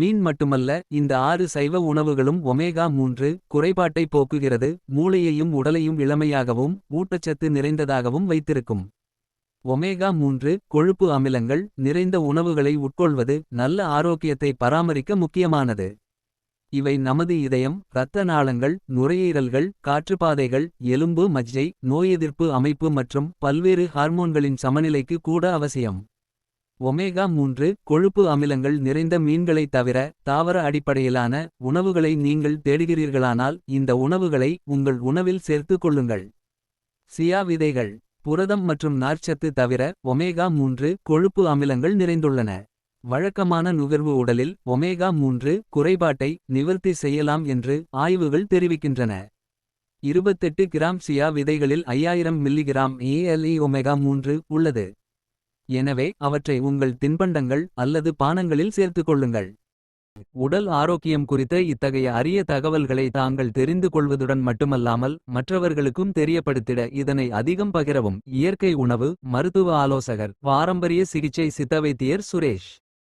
மீன் மட்டுமல்ல இந்த ஆறு சைவ உணவுகளும் ஒமேகா மூன்று குறைபாட்டை போக்குகிறது மூளையையும் உடலையும் இளமையாகவும் ஊட்டச்சத்து நிறைந்ததாகவும் வைத்திருக்கும். ஒமேகா மூன்று கொழுப்பு அமிலங்கள் நிறைந்த உணவுகளை உட்கொள்வது நல்ல ஆரோக்கியத்தை பராமரிக்க முக்கியமானது. இவை நமது இதயம் இரத்த நாளங்கள் நுரையீரல்கள் காற்றுப்பாதைகள் எலும்பு மஜ்ஜை நோயெதிர்ப்பு அமைப்பு மற்றும் பல்வேறு ஹார்மோன்களின் சமநிலைக்கு கூட அவசியம். ஒமேகா மூன்று கொழுப்பு அமிலங்கள் நிறைந்த மீன்களைத் தவிர தாவர அடிப்படையிலான உணவுகளை நீங்கள் தேடுகிறீர்களானால் இந்த உணவுகளை உங்கள் உணவில் சேர்த்துக் கொள்ளுங்கள். சியா விதைகள். புரதம் மற்றும் நார்ச்சத்து தவிர ஒமேகா மூன்று கொழுப்பு அமிலங்கள் நிறைந்துள்ளன. வழக்கமான நுகர்வு உடலில் ஒமேகா மூன்று குறைபாட்டை நிவர்த்தி செய்யலாம் என்று ஆய்வுகள் தெரிவிக்கின்றன. 28 கிராம் சியா விதைகளில் 5000 மில்லிகிராம் ஏஎல்இ ஒமேகா மூன்று உள்ளது. எனவே அவற்றை உங்கள் தின்பண்டங்கள் அல்லது பானங்களில் சேர்த்துக் கொள்ளுங்கள் உடல் ஆரோக்கியம் குறித்த இத்தகைய அரிய தகவல்களை தாங்கள் தெரிந்து கொள்வதுடன் மட்டுமல்லாமல் மற்றவர்களுக்கும் தெரியப்படுத்திட இதனை அதிகம் பகிரவும். இயற்கை உணவு மருத்துவ ஆலோசகர் பாரம்பரிய சிகிச்சை சித்தவைத்தியர் சுரேஷ்.